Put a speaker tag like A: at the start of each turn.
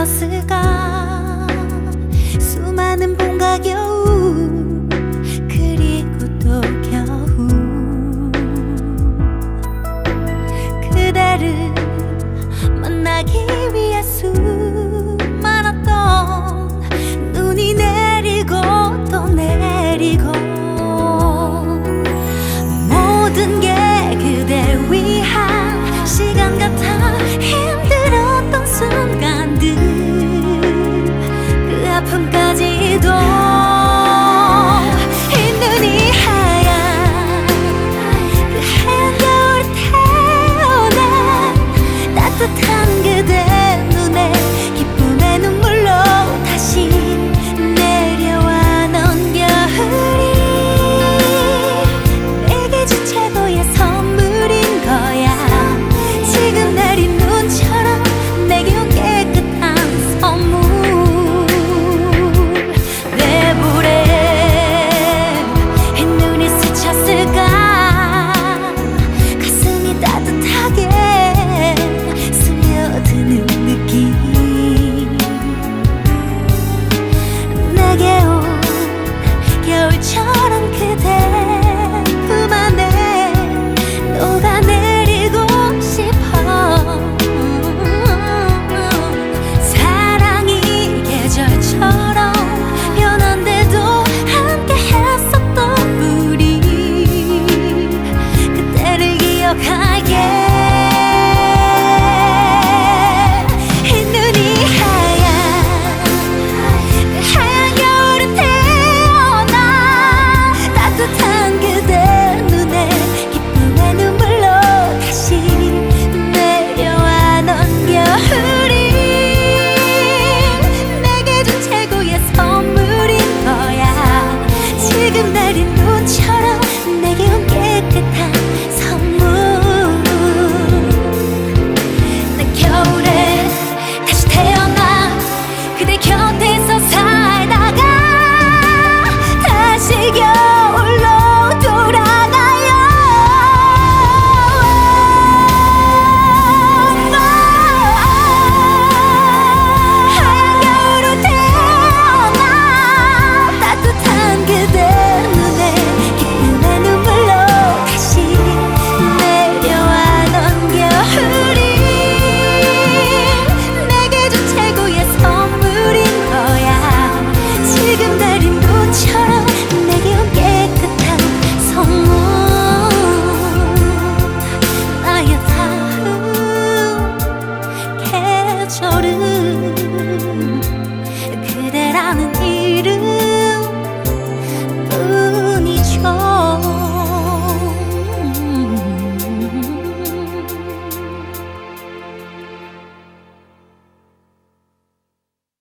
A: 들었을까 수많은 봄과 겨울 그리고 또 겨울. 그대를 만나기 위해 수 끝까지도